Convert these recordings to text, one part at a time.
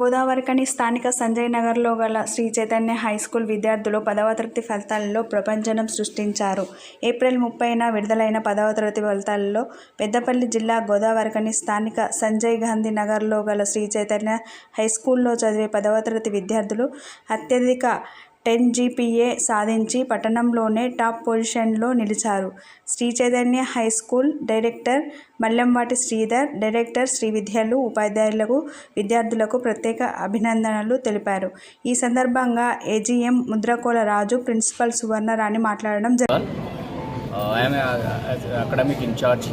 గోదావరికని స్థానిక సంజయ్ నగర్లో గల శ్రీ చైతన్య హై స్కూల్ విద్యార్థులు పదవ తరగతి ఫలితాలలో ప్రపంచనం సృష్టించారు. ఏప్రిల్ ముప్పైన విడుదలైన పదవ తరగతి ఫలితాలలో పెద్దపల్లి జిల్లా గోదావరికని స్థానిక సంజయ్ గాంధీ నగర్లో గల శ్రీ చైతన్య హై స్కూల్లో చదివే పదవ తరగతి విద్యార్థులు అత్యధిక టెన్ జీపీఏ సాధించి పట్టణంలోనే టాప్ పొజిషన్లో నిలిచారు Sri Chaitanya high school director Mallemvati Sridhar director Sri విద్యలు ఉపాధ్యాయులకు విద్యార్థులకు ప్రత్యేక అభినందనలు తెలిపారు ఈ సందర్భంగా ఏజీఎం ముద్రకోల రాజు ప్రిన్సిపల్ సువర్ణరాణి మాట్లాడడం జరిగింది Uh, I am a, as a academic in charge.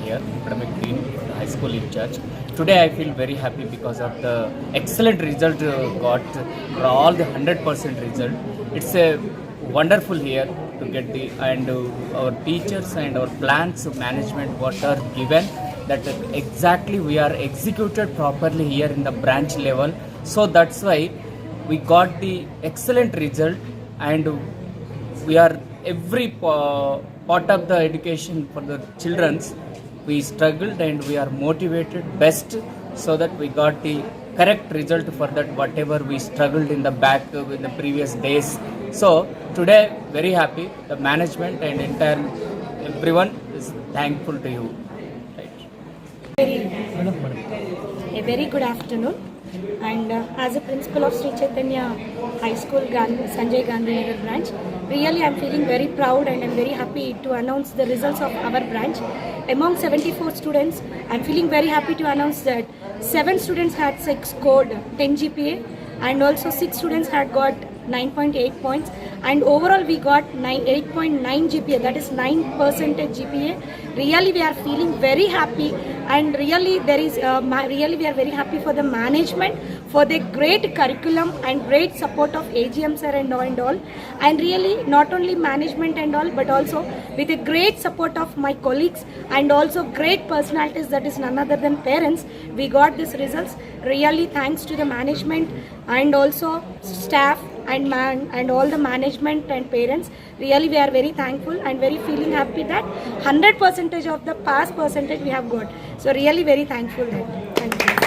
Today I feel very happy because of the excellent result uh, got for all the 100% result. It's a wonderful here to get the and uh, our teachers and our plans management what are given that exactly we are executed properly here in the branch level. So that's why we got the excellent result and we are every pa- part of the education for the children's we struggled and we are motivated best so that we got the correct result for that whatever we struggled in the back in the previous days so today very happy the management and entire everyone is thankful to you right A very good afternoon. And uh, as a principal of Sri Chaitanya High School, Gan- Sanjay Gandhi Nagar branch, really I'm feeling very proud and I'm very happy to announce the results of our branch. Among 74 students, I'm feeling very happy to announce that seven students had scored 10 GPA and also six students had got 9.8 points and overall we got 9, 8.9 GPA that is 9 percentage GPA really we are feeling very happy. And really there is uh, really we are very happy for the management for the great curriculum and great support of AGM sir and all and all. And really not only management and all but also with the great support of my colleagues and also great personalities that is none other than parents we got these results. Really thanks to the management and also staff and man and all the management and parents really we are very thankful and very feeling happy that 100 percentage of the pass percentage we have got so really very thankful that thank you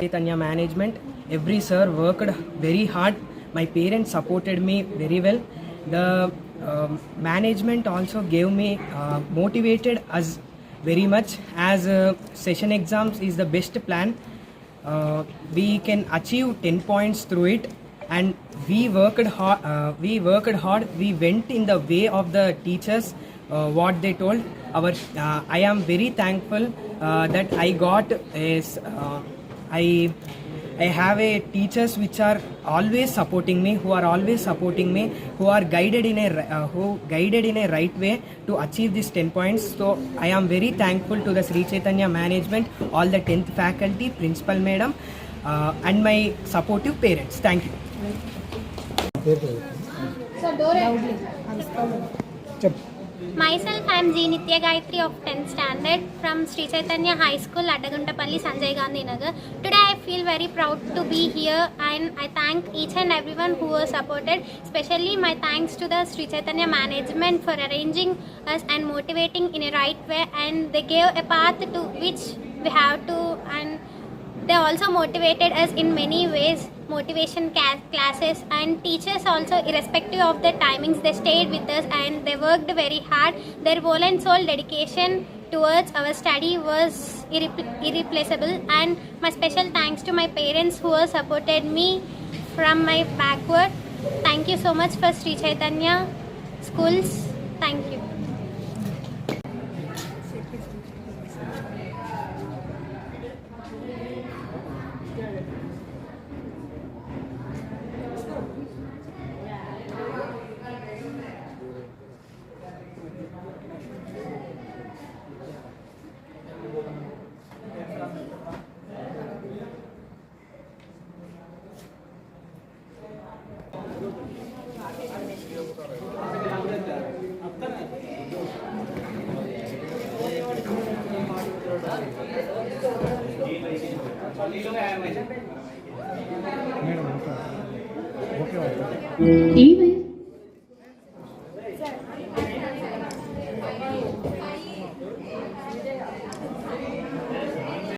Chaitanya management, every sir worked very hard. My parents supported me very well. The um, management also gave me uh, motivated us very much as uh, session exams is the best plan. Uh, we can achieve 10 points through it. And we worked hard uh, we worked hard. We went in the way of the teachers uh, what they told. Our uh, i am very thankful uh, that i got is uh, i i have a teachers which are always supporting me who are always supporting me who are guided in a uh, who guided in a right way to achieve these 10 points. So i am very thankful to the sri chaitanya management all the 10th faculty principal madam uh, and my supportive parents. Thank you Myself, I am G. Nitya Gayatri of 10th standard from Sri Chaitanya High School, Adaguntapalli, Sanjay Gandhi Nagar. Today I feel very proud to be here and I thank each and everyone who was supported. Especially my thanks to the Sri Chaitanya management for arranging us and motivating in a right way and they gave a path to which we have to and they also motivated us in many ways. Motivation classes and teachers also irrespective of the timings they stayed with us and they worked very hard. Their whole and soul dedication towards our study was irrepl- irreplaceable. And my special thanks to my parents who supported me from my backward. Thank you so much for sri chaitanya schools. Thank you ఈ